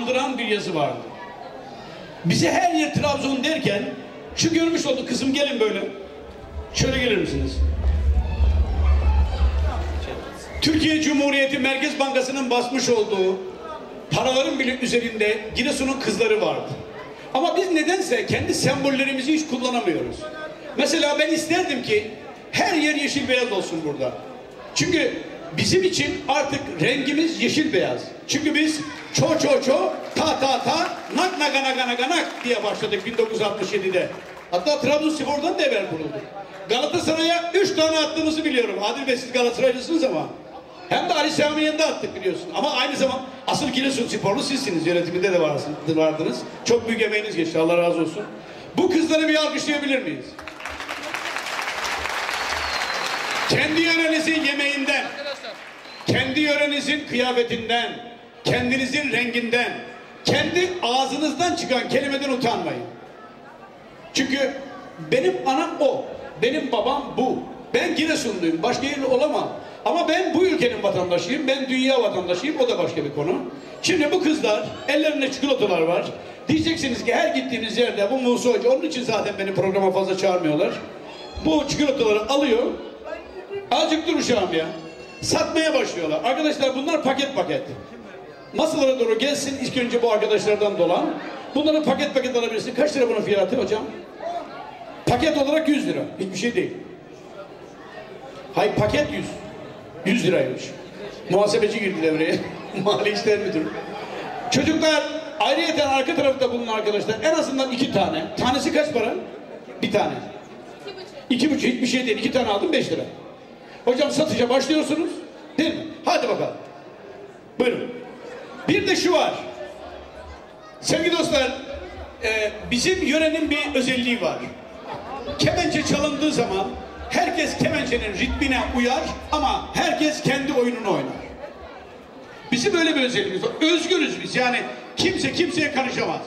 andıran bir yazı vardı. Bize her yer Trabzon derken şu görmüş oldu kızım gelin böyle. Şöyle gelir misiniz? Türkiye Cumhuriyeti Merkez Bankası'nın basmış olduğu paraların bile üzerinde Giresun'un kızları vardı. Ama biz nedense kendi sembollerimizi hiç kullanamıyoruz. Mesela ben isterdim ki her yer yeşil beyaz olsun burada. Çünkü bizim için artık rengimiz yeşil beyaz. Çünkü biz ço ço ço ta ta ta nak naga naga naga nak diye başladık 1967'de. Hatta Trabzonspor'dan da evvel kuruldu. Galatasaray'a 3 tane attığımızı biliyorum. Adil Bey siz Galatasaraylısınız ama. Hem de Ali Sami yanında attık biliyorsun. Ama aynı zaman asıl Giresun sporlu sizsiniz. Yönetiminde de vardınız. Çok büyük emeğiniz geçti. Allah razı olsun. Bu kızları bir alkışlayabilir miyiz? Kendi yörenizin yemeğinden, kendi yörenizin kıyafetinden, kendinizin renginden, kendi ağzınızdan çıkan kelimeden utanmayın. Çünkü benim anam o, benim babam bu. Ben Giresunluyum, başka yerli olamam. Ama ben bu ülkenin vatandaşıyım, ben dünya vatandaşıyım, o da başka bir konu. Şimdi bu kızlar, ellerinde çikolatalar var. Diyeceksiniz ki her gittiğiniz yerde bu Musa Hoca, onun için zaten beni programa fazla çağırmıyorlar. Bu çikolataları alıyor, azıcık dur uşağım ya. Satmaya başlıyorlar. Arkadaşlar bunlar paket paket. Masalara doğru gelsin, ilk önce bu arkadaşlardan dolan. Bunları paket paket alabilirsin. Kaç lira bunun fiyatı hocam? Paket olarak 100 lira. Hiçbir şey değil. Hayır paket 100. 100 liraymış. Muhasebeci girdi devreye. Mali işler müdürü. Çocuklar ayrıyeten arka tarafta bulunan arkadaşlar en azından iki tane. Tanesi kaç para? Bir tane. İki buçuk hiçbir şey değil. İki tane aldım beş lira. Hocam satışa başlıyorsunuz. Değil mi? Hadi bakalım. Buyurun. Bir de şu var. Sevgili dostlar, e, bizim yörenin bir özelliği var. Kemençe çalındığı zaman herkes kemençenin ritmine uyar ama herkes kendi oyununu oynar. Bizim böyle bir özelliğimiz var. Özgürüz biz yani kimse kimseye karışamaz.